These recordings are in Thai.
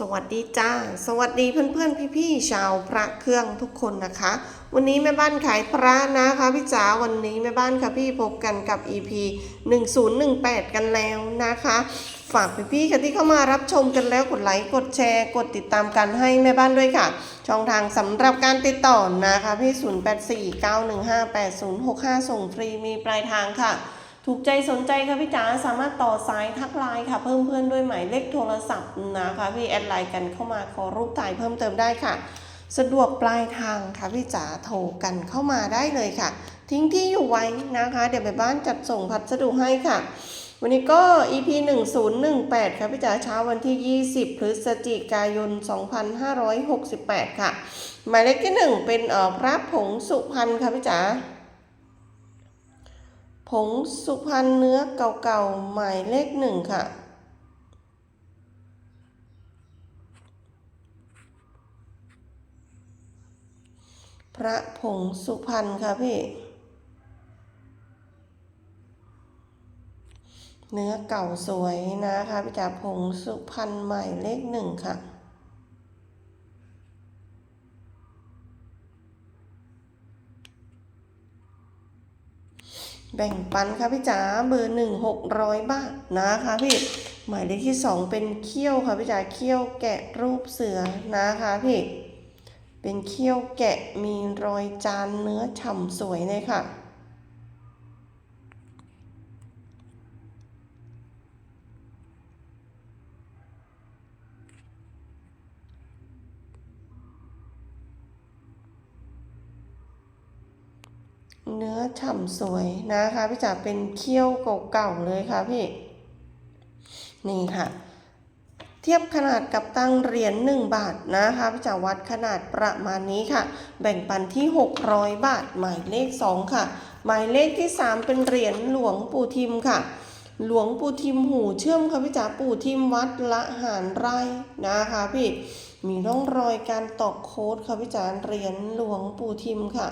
สวัสดีจ้า สวัสดีเพื่อนๆ พี่ๆ ชาวพระเครื่องทุกคนนะคะ วันนี้แม่บ้านขายพระนะคะพี่จ๋าวันนี้แม่บ้านค่ะพี่พบกันกับ EP 1018 กันแล้วนะคะ ฝากพี่ๆค่ะที่เข้ามารับชมกันแล้วกดไลค์กดแชร์ กดติดตามกันให้แม่บ้านด้วยค่ะ ช่องทางสำหรับการติดต่อนะคะพี่ 0849158065 ส่งฟรีมีปลายทางค่ะ ถูกใจสนใจค่ะพี่จ๋าสามารถต่อสายทักไลน์ค่ะ เพิ่มเพื่อนด้วยหมายเลขโทรศัพท์นะคะพี่แอดไลน์กันเข้ามาขอรูปถ่ายเพิ่มเติมได้ค่ะ สะดวกปลายทางค่ะพี่จ๋าโทรกันเข้ามาได้เลยค่ะ ทิ้งที่อยู่ไว้นะคะ เดี๋ยวไปบ้านจัดส่งพัสดุให้ค่ะ วันนี้ก็ EP 1018ค่ะพี่จ๋าเช้าวันที่ 20 พฤศจิกายน 2568 ค่ะ หมายเลขที่ 1 เป็นเอ่อพระผงสุพรรณค่ะพี่จ๋า ผงสุพรรณเนื้อเก่าๆหมายเลขหนึ่งค่ะ พระผงสุพรรณค่ะพี่ เนื้อเก่าสวยนะคะพี่จ๋าผงสุพรรณหมายเลขหนึ่งค่ะ แบ่งปันค่ะพี่จ๋าเบอร์หนึ่งหกร้อยบาทนะคะพี่หมายเลขที่สองเป็นเขี้ยวค่ะพี่จ๋าเขี้ยวแกะรูปเสือนะคะพี่เป็นเขี้ยวแกะมีรอยจานเนื้อฉ่ำสวยเลยค่ะ เนื้อฉ่ำสวยนะคะพี่จ๋าเป็นเขี้ยวเก่าๆเลยค่ะพี่ นี่ค่ะ เทียบขนาดกับตั้งเหรียญ1บาทนะคะพี่จ๋าวัดขนาดประมาณนี้ค่ะ แบ่งปันที่ 600 บาท หมายเลข 2 ค่ะ หมายเลขที่ 3 เป็นเหรียญหลวงปู่ทิมค่ะหลวงปู่ทิมหูเชื่อมค่ะพี่จ๋าปู่ทิมวัดละหารไร่นะคะพี่มีร่องรอยการตอกโค้ดค่ะพี่จ๋าเหรียญหลวงปู่ทิมค่ะ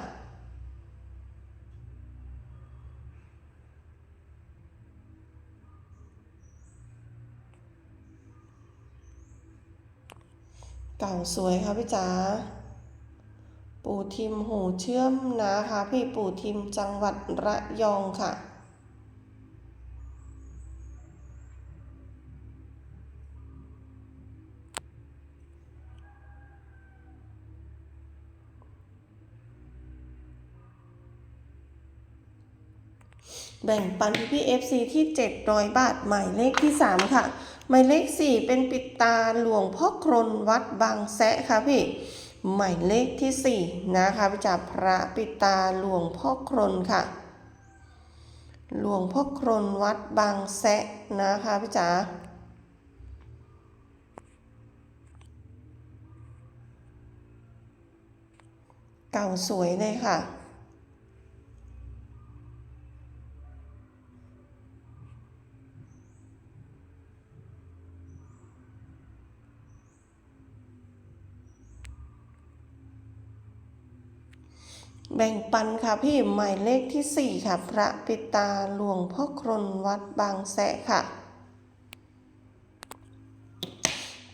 ก่าสวยค่ะพี่จ๋าปู่ทิมหูเชื่อมนะคะพี่ปู่ทิมจังหวัดระยองค่ะ แบ่งปันพี่เอฟซีที่ 700 บาทหมายเลขที่ 3 ค่ะ หมายเลข4เป็นปิดตาหลวงพ่อครนวัดบางแสะค่ะพี่หมายเลขที่4นะคะพี่จากพระปิดตาหลวงพ่อครนค่ะหลวงพ่อครนวัดบางแสะนะคะพี่จ๋าเก่าสวยเลยค่ะ แบ่งปันค่ะพี่หมายเลขที่ 4 ค่ะ พระปิตาหลวงพ่อครนวัดบางแสะค่ะ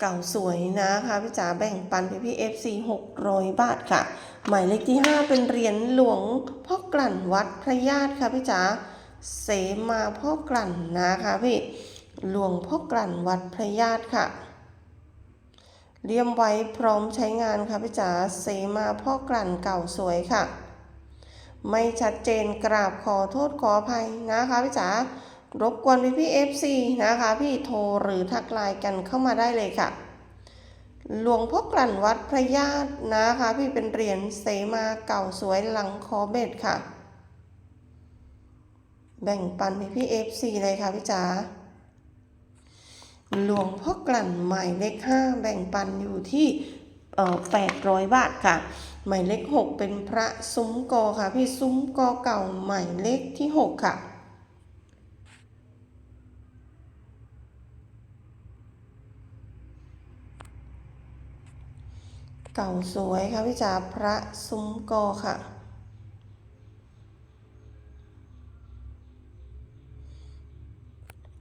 เก่าสวยนะคะพี่จ๋าแบ่งปันพี่พี่เอฟซีหกร้อยบาทค่ะ หมายเลขที่ 5 เป็นเหรียญหลวงพ่อกลั่นวัดพระญาติค่ะพี่จ๋าเสมาพ่อกลั่นนะคะพี่หลวงพ่อกลั่นวัดพระญาติค่ะเลี่ยมไว้พร้อมใช้งานค่ะพี่จ๋าเสมาพ่อกลั่นเก่าสวยค่ะ ไม่ชัดเจนกราบขอโทษขออภัยนะคะพี่จ๋ารบกวนพี่พี่เอฟซีนะคะ พี่โทรหรือทักไลน์กันเข้ามาได้เลยค่ะ หลวงพ่อกลั่นวัดพระญาตินะคะ พี่เป็นเหรียญเสมาเก่าสวยหลังคอเบ็ดค่ะ แบ่งปันพี่พี่เอฟซีเลยค่ะพี่จ๋าหลวงพ่อกลั่นหมายเลขห้าแบ่งปันอยู่ที่แปดร้อยบาทค่ะ หมายเลขหกเป็นพระซุ้มกอค่ะ พี่ซุ้มกอเก่าหมายเลขที่หกค่ะเก่าสวยค่ะพี่จ๋าพระซุ้มกอค่ะ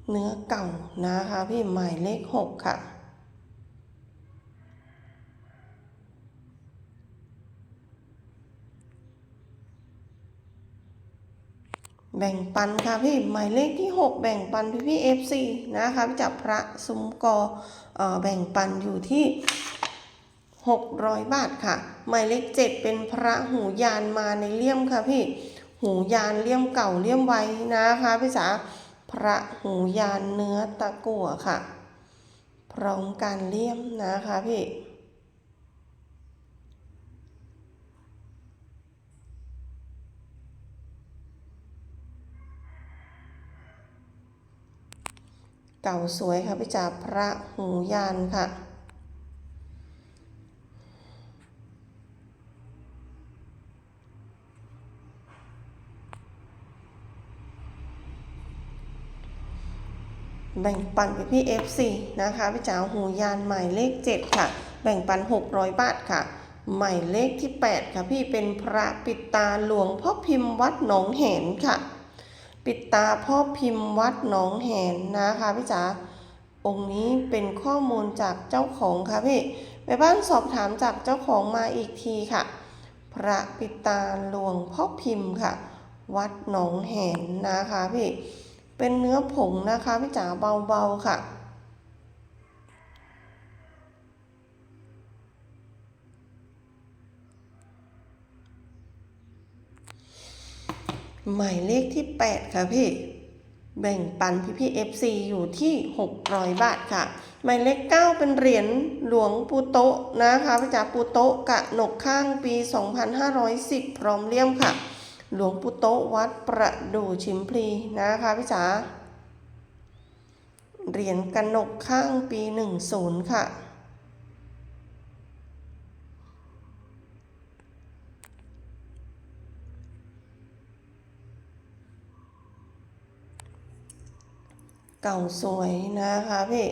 เนื้อเก่านะคะพี่หมายเลขหกค่ะ แบ่งปันค่ะพี่หมายเลขที่ 6 แบ่งปันพี่พี่เอฟซีนะคะจับพระซุ้มกออแบ่งปันอยู่ที่ 600 บาทค่ะ หมายเลข 7 เป็นพระหูยานมาในเลี่ยมค่ะพี่หูยานเลี่ยมเก่าเลี่ยมไว้นะคะพี่จ๋าพระหูยานเนื้อตะกั่วค่ะ พร้อมการเลี่ยมนะคะพี่ เก่าสวยค่ะพี่จ๋าพระหูยานค่ะ แบ่งปันไปพี่ FC นะคะพี่จ๋าหูยานหมายเลข 7 ค่ะ แบ่งปัน 600 บาทค่ะหมายเลขที่ 8 ค่ะพี่เป็นพระปิดตาหลวงพ่อพิมพ์วัดหนองแหนค่ะ ปิดตาพ่อพิมพ์วัดหนองแหนนะคะพี่จ๋าองค์นี้เป็นข้อมูลจากเจ้าของค่ะพี่แม่บ้านสอบถามจากเจ้าของมาอีกทีค่ะ พระปิตาหลวงพ่อพิมพ์ค่ะ วัดหนองแหนนะคะพี่เป็นเนื้อผงนะคะพี่จ๋าเบาๆค่ะ หมายเลขที่ 8 ค่ะพี่ แบ่งปันพี่พี่ FC อยู่ที่ 600 บาทค่ะ หมายเลข 9 เป็นเหรียญหลวงปูโตะนะคะพี่จ๋าปูโตะกะหนกข้างปี 2510 พร้อมเลี่ยมค่ะ หลวงปูโตะวัดประดู่ชิมพลีนะคะพี่จ๋าเหรียญกะหนกข้างปี 10 ค่ะ เก่าสวยนะคะพี่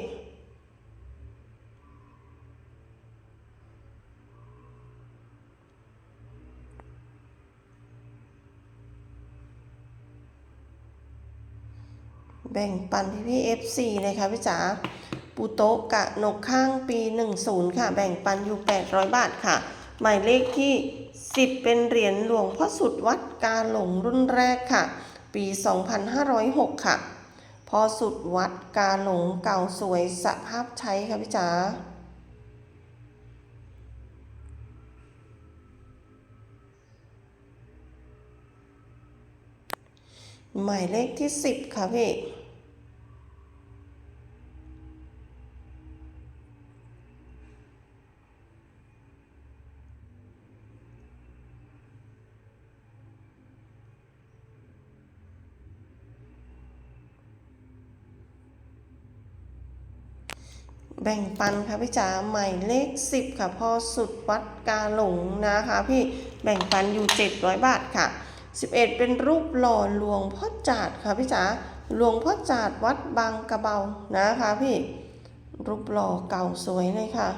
แบ่งปันพี่พี่ FC เลยค่ะพี่จ๋าปูโตะกะนกข้างปี 10 ค่ะ แบ่งปันอยู่ 800 บาทค่ะ หมายเลขที่ 10 เป็นเหรียญหลวงพ่อสุดวัดกาหลงรุ่นแรกค่ะ ปี 2506 ค่ะ พอสุดวัดกาหลงเก่าสวยสภาพใช้ค่ะพี่จ๋าหมายเลขที่ 10 ค่ะพี่ แบ่งปันค่ะพี่จ๋าหมายเลข 10 ค่ะพอสุดวัดกาหลงนะคะพี่แบ่งปันอยู่ 700 บาทค่ะ 11 เป็นรูปหล่อหลวงพ่อจาดค่ะพี่จ๋าหลวงพ่อจาดวัดบางกระเบานะคะพี่รูปหล่อเก่าสวยเลยค่ะ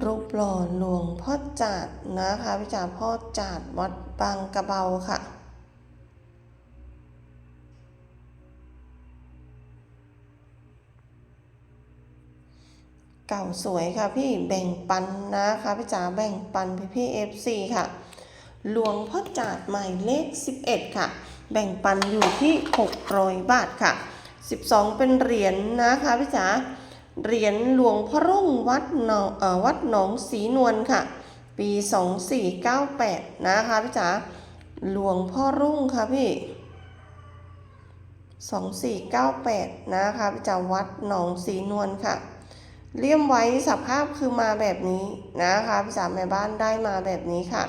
รูปหล่อหลวงพ่อจาดนะคะพี่จ๋าพ่อจาดวัดบางกระเบาค่ะ เก่าสวยค่ะพี่แบ่งปันนะคะพี่จ๋าแบ่งปันพี่พี่เอฟซีค่ะ หลวงพ่อจาดหมายเลข 11 ค่ะ แบ่งปันอยู่ที่ 600 บาทค่ะ 12 เป็นเหรียญนะคะพี่จ๋า เหรียญหลวงพ่อรุ่งวัดหนองวัดหนองสีนวลค่ะ ปี 2498 นะคะพี่จ๋าหลวงพ่อรุ่งค่ะพี่ 2498 นะคะพี่จ๋าวัดหนองสีนวลค่ะ เลี่ยมไว้สภาพคือมาแบบนี้นะคะพี่จ๋าแม่บ้านได้มาแบบนี้ค่ะ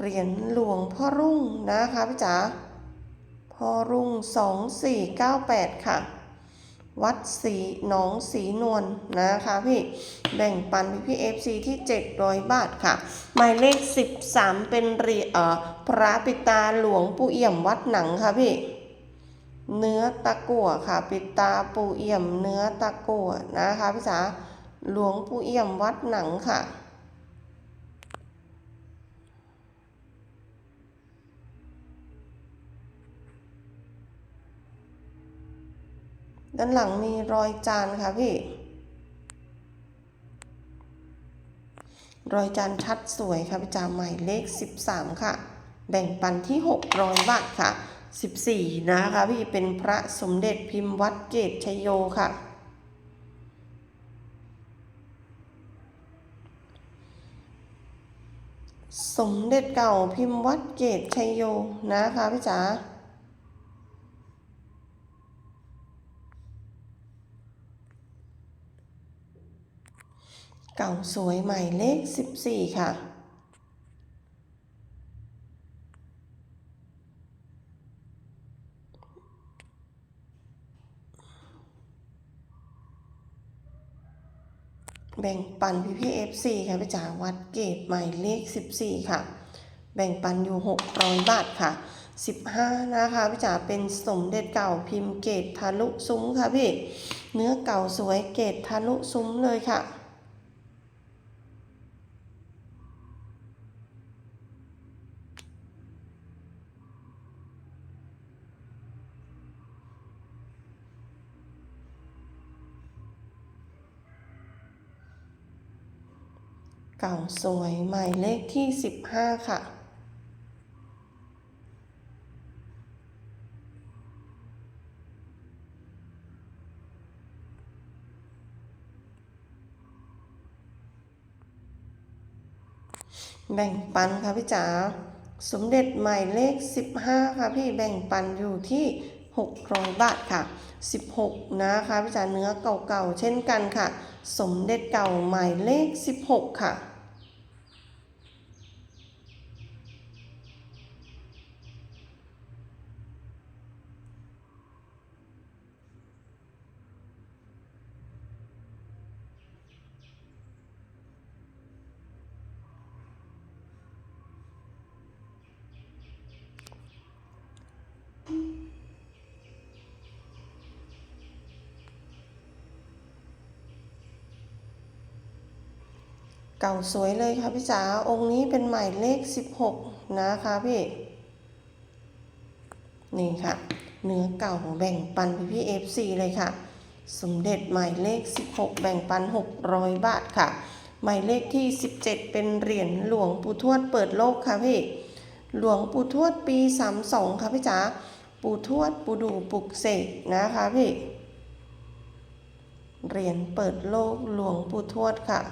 เหรียญหลวงพ่อรุ่งนะคะพี่จ๋าพ่อรุ่ง 2498 ค่ะ วัดสีหนองสีนวลนะคะพี่แบ่งปันพี่พี่เอฟซีที่ 700 บาทค่ะ หมายเลข 13 เป็นเหรียญเอ่อพระปิตาหลวงปู่เอี่ยมวัดหนังค่ะพี่เนื้อตะกั่วค่ะ ปิดตาปูเอี่ยมเนื้อตะกั่วนะคะพี่จ๋าหลวงปู่เอี่ยมวัดหนังค่ะ ด้านหลังมีรอยจานค่ะพี่ รอยจานชัดสวยค่ะพี่จาหมายเลข 13 ค่ะ แบ่งปันที่ 600บาทค่ะ 14 นะคะพี่เป็นพระสมเด็จพิมพ์วัดเกตชยโยค่ะสมเด็จเก่าพิมพ์วัดเกตชัยโยนะคะพี่จ๋า เก่าสวยใหม่เลข 14 ค่ะ แบ่งปันพี่พี่ FC ค่ะพี่จ๋าวัดเกตใหม่เลข 14 ค่ะ แบ่งปันอยู่ 600 บาทค่ะ 15 นะคะพี่จ๋าเป็นสมเด็จเก่าพิมพ์เกตทะลุซุ้มค่ะพี่ เนื้อเก่าสวยเกตทะลุซุ้มเลยค่ะ ก่าสวยหมายเลขที่ 15 ค่ะ แบ่งปันค่ะพี่จ๋าสมเด็จหมายเลข 15 ค่ะพี่แบ่งปันอยู่ที่ 600 บาทค่ะ 16 นะคะพี่จ๋าเนื้อเก่าๆเช่นกันค่ะ สมเด็จเก่าหมายเลข 16 ค่ะ เก่าสวยเลยค่ะพี่จ๋าองค์นี้เป็นหมายเลข 16 นะคะพี่นี่ค่ะ เนื้อเก่าแบ่งปันพี่พี่ FC เลยค่ะ สมเด็จหมายเลข 16 แบ่งปัน 600 บาทค่ะ หมายเลขที่ 17 เป็นเหรียญหลวงปู่ทวดเปิดโลกค่ะพี่หลวงปู่ทวดปี 32 ค่ะพี่จ๋าปู่ทวดปู่ดูปุกเสกนะคะพี่เหรียญเปิดโลกหลวงปู่ทวดค่ะ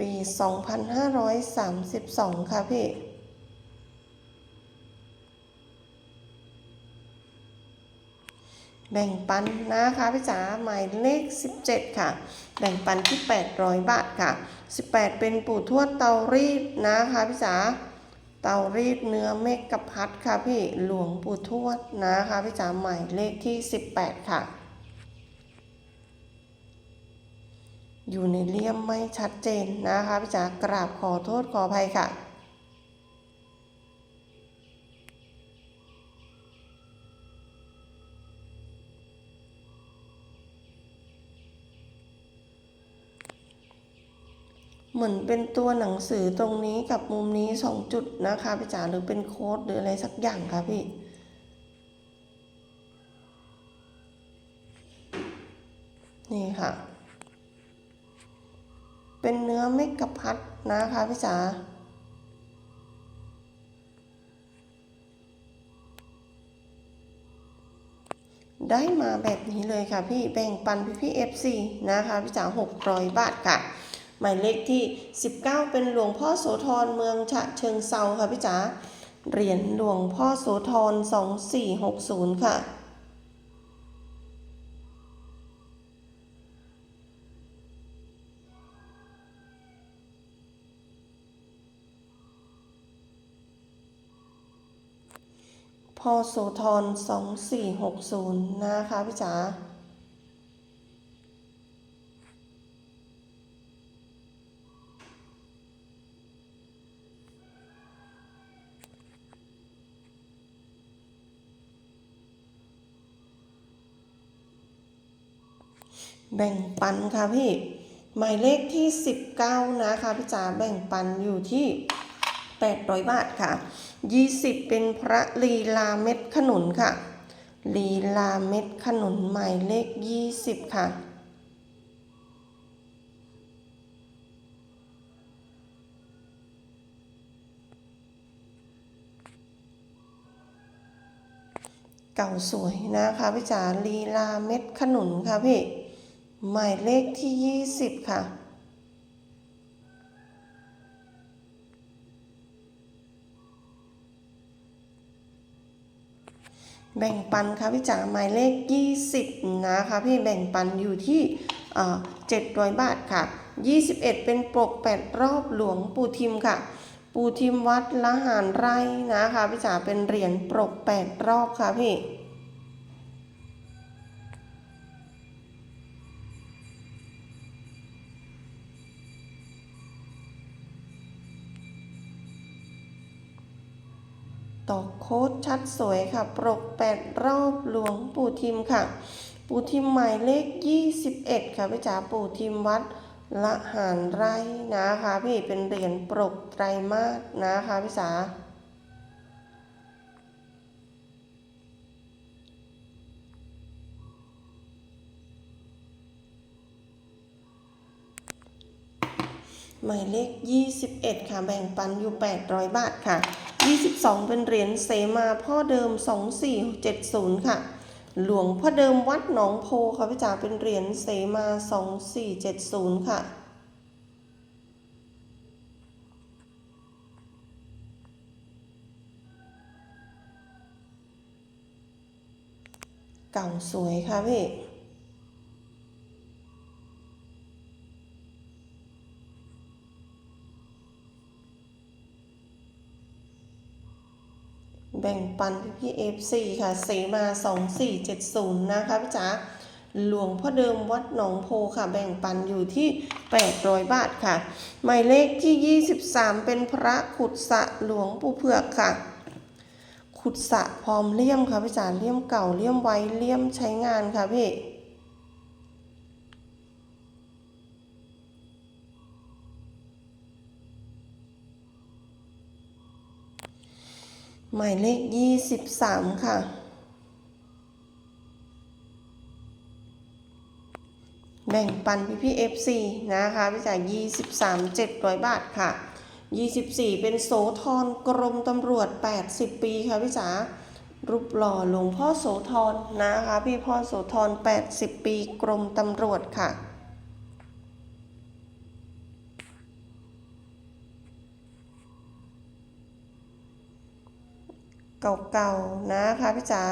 ปี 2532 ค่ะพี่ แบ่งปันนะคะพี่จ๋าหมายเลข 17 ค่ะ แบ่งปันที่ 800 บาทค่ะ 18 เป็นปู่ทวดเตารีดนะคะพี่จ๋าเตารีดเนื้อเมกกะพัดค่ะพี่หลวงปู่ทวดนะคะพี่จ๋าหมายเลขที่ 18 ค่ะ อยู่ในเลี่ยมไม่ชัดเจนนะคะพี่จ๋ากราบขอโทษขออภัยค่ะเหมือนเป็นตัวหนังสือตรงนี้กับมุมนี้สองจุดนะคะพี่จ๋าหรือเป็นโค้ดหรืออะไรสักอย่างค่ะพี่ นี่ค่ะ เป็นเนื้อเมกะพัดนะคะพี่จ๋าได้มาแบบนี้เลยค่ะพี่แบ่งปันพี่พี่เอฟซีนะคะพี่จ๋า600บาทค่ะ หมายเลขที่ 19 เป็นหลวงพ่อโสธรเมืองฉะเชิงเซาค่ะพี่จ๋าเหรียญหลวงพ่อโสธร2460 ค่ะ พโสธรสองสี่หกศูนย์นะคะพี่จ๋าแบ่งปันค่ะพี่ หมายเลขที่ 19 นะคะพี่จ๋าแบ่งปันอยู่ที่ 800 บาทค่ะ 20 เป็นพระลีลาเม็ดขนุนค่ะ ลีลาเม็ดขนุนหมายเลข 20 ค่ะเก่าสวยนะคะพี่จ๋าลีลาเม็ดขนุนค่ะพี่ หมายเลขที่ 20 ค่ะ แบ่งปันค่ะพี่จ๋าหมายเลข 20 นะคะพี่แบ่งปันอยู่ที่เจ็ดร้อยบาทค่ะ 21 เป็นปก8รอบหลวงปู่ทิมค่ะ ปู่ทิมวัดละหารไร่นะคะพี่จ๋าเป็นเหรียญปก8รอบค่ะพี่ ตอกโค้ดชัดสวยค่ะปรกแปดรอบหลวงปู่ทิมค่ะ ปู่ทิมหมายเลข 21 ค่ะพี่จ๋าปู่ทิมวัดละหานไร่นะคะพี่เป็นเหรียญปรกไตรมาสนะคะพี่จ๋า หมายเลข 21 ค่ะ แบ่งปันอยู่ 800 บาทค่ะ 22 เป็นเหรียญเสมาพ่อเดิม 2470 ค่ะ หลวงพ่อเดิมวัดหนองโพค่ะพี่จ๋าเป็นเหรียญเสมา 2470 ค่ะเก่าสวยค่ะพี่ แบ่งปันพี่พี่เอฟซีค่ะ เสมา2470นะคะพี่จ๋าหลวงพ่อเดิมวัดหนองโพค่ะ แบ่งปันอยู่ที่ 800 บาทค่ะ หมายเลขที่ 23 เป็นพระขุดสะหลวงปู่เผือกค่ะ ขุดสะพร้อมเลี่ยมค่ะพี่จ๋าเลี่ยมเก่าเลี่ยมไว้เลี่ยมใช้งานค่ะพี่ หมายเลข 23 ค่ะ แบ่งปันพี่พี่ FC นะคะพี่จ่าย23 700 บาทค่ะ 24 เป็นโสธรกรมตำรวจ 80 ปีค่ะพี่จ๋ารูปหล่อหลวงพ่อโสธรนะคะ พี่พ่อโสธร80 ปีกรมตำรวจค่ะ เก่าๆนะคะพี่จ๋า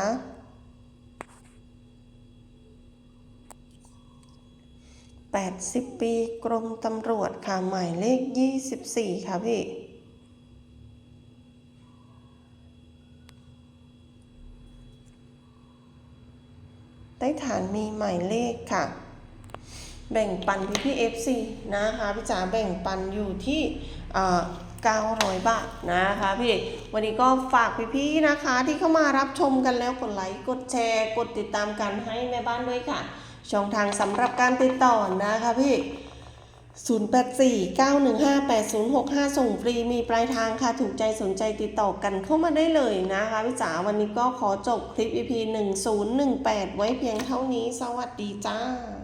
80ปีกรมตำรวจค่ะ หมายเลข24ค่ะพี่ใต้ฐานมีหมายเลขค่ะ แบ่งปันพี่พี่ FC นะคะพี่จ๋าแบ่งปันอยู่ที่อ่อ 900 บาทนะคะพี่ วันนี้ก็ฝากพี่ๆนะคะ ที่เข้ามารับชมกันแล้วกดไลค์กดแชร์ กดติดตามกันให้แม่บ้านด้วยค่ะ ช่องทางสำหรับการติดต่อนะคะพี่ 0849158065 ส่งฟรีมีปลายทางค่ะ ถูกใจสนใจติดต่อกันเข้ามาได้เลยนะคะพี่จ๋าวันนี้ก็ขอจบคลิป EP 1018 ไว้เพียงเท่านี้ สวัสดีจ้า